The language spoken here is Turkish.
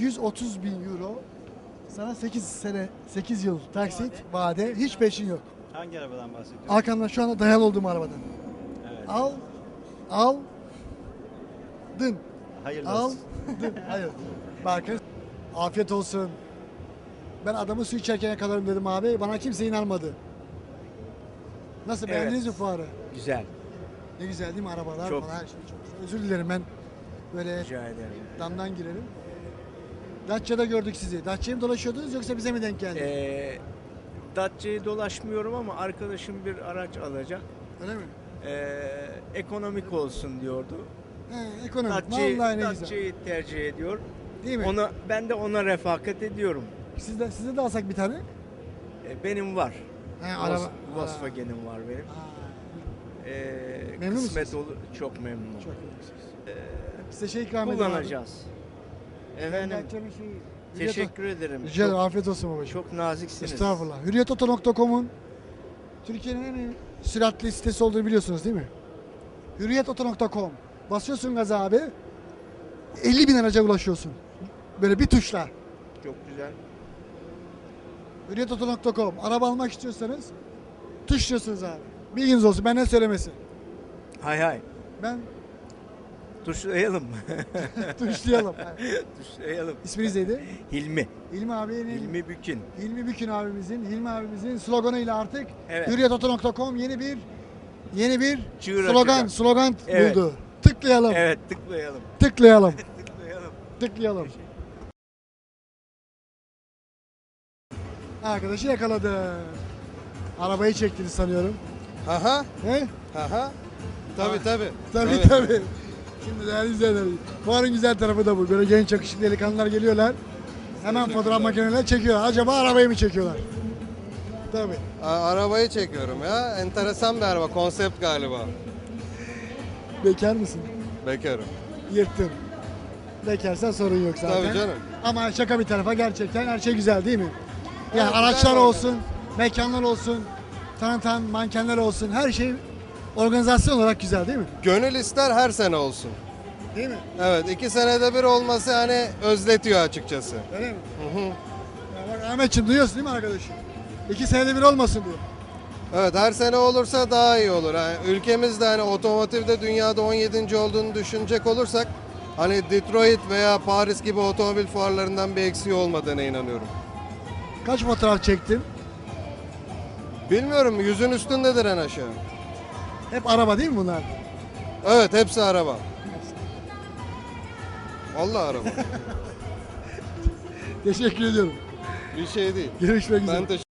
130 bin euro. Sana 8 sene, 8 yıl taksit, vade, hiç peşin yok. Hangi arabadan bahsediyorsun? Arkamdan şu anda dayalı olduğum arabadan. Evet. Al, al, dın. Hayırlı Al, olsun. dın. Hayır. Bakın, afiyet olsun. Ben adamı su içerken yakalarım dedim abi. Bana kimse inanmadı. Nasıl Evet. beğendiniz mi fuarı? Güzel. Ne güzel değil mi arabalar Çok. falan her şey çok güzel. Özür dilerim ben böyle Rica ederim. damdan girelim. Datça'da gördük sizi. Datça'ya mı dolaşıyordunuz yoksa bize mi denk geldi? Ee, Datça'yı dolaşmıyorum ama arkadaşım bir araç alacak. Öyle mi? Ee, ekonomik olsun diyordu. He, ekonomik. Datça'yı, Vallahi ne güzel. Datça'yı tercih ediyor. Değil mi? Ona, ben de ona refakat ediyorum. Siz de, size de alsak bir tane. Ee, benim var. He, araba. Volkswagen'im var benim. Ee, Memnun kısmet olur. Çok memnunum. çok iyi. Ee, Size şey ikram edelim. abi. kullanacağız. Efendim. Hürriyet- teşekkür ederim. Rica ederim. Afiyet olsun babacığım. çok naziksiniz. Estağfurullah. Hürriyetoto.com'un Türkiye'nin en süratli sitesi olduğunu biliyorsunuz değil mi? Hürriyetoto.com Basıyorsun gaza abi 50 bin araca ulaşıyorsun. Böyle bir tuşla. Çok güzel. Hürriyetoto.com Araba almak istiyorsanız tuşluyorsunuz abi. Bilginiz olsun benden söylemesi. Hay hay. Ben Tuşlayalım. tuşlayalım. Tuşlayalım. İsminiz neydi? Hilmi. İlmi abinin Hilmi Bükün. Hilmi Bükün abimizin, Hilmi abimizin sloganıyla artık Evet. hürriyetoto.com yeni bir yeni bir Çığır slogan açacak. slogan Evet. buldu. Tıklayalım. Evet tıklayalım. Tıklayalım. Tıklayalım. Tıklayalım. Arkadaşı yakaladı. Arabayı çektiniz sanıyorum. Aha, He? aha. Tabi tabi. Tabii tabii. Şimdi değerli izleyenler, fuarın güzel tarafı da bu. Böyle genç yakışıklı delikanlılar geliyorlar. Hemen fotoğraf makinelerine çekiyorlar. Acaba arabayı mı çekiyorlar? Tabii. Arabayı çekiyorum ya. Enteresan bir araba. Konsept galiba. Bekar mısın? Bekarım. Yırttın. Bekarsan sorun yok zaten. Tabii canım. Ama şaka bir tarafa gerçekten her şey güzel değil mi? Yani Evet, araçlar güzel olsun, mekanlar olsun, tanıtan mankenler olsun her şey organizasyon olarak güzel değil mi? Gönül ister her sene olsun. Değil mi? Evet, iki senede bir olması hani özletiyor açıkçası. Öyle mi? Hı hı. Ya bak Ahmetciğim duyuyorsun değil mi arkadaşım? İki senede bir olmasın diyor. Evet, her sene olursa daha iyi olur. Yani ülkemizde hani otomotivde dünyada 17. olduğunu düşünecek olursak hani Detroit veya Paris gibi otomobil fuarlarından bir eksiği olmadığına inanıyorum. Kaç fotoğraf çektin? Bilmiyorum, yüzün üstündedir en aşağı. Hep araba değil mi bunlar? Evet, hepsi araba. Vallahi araba. Teşekkür ediyorum. bir şey değil. Görüşmek üzere. Ben teşekkür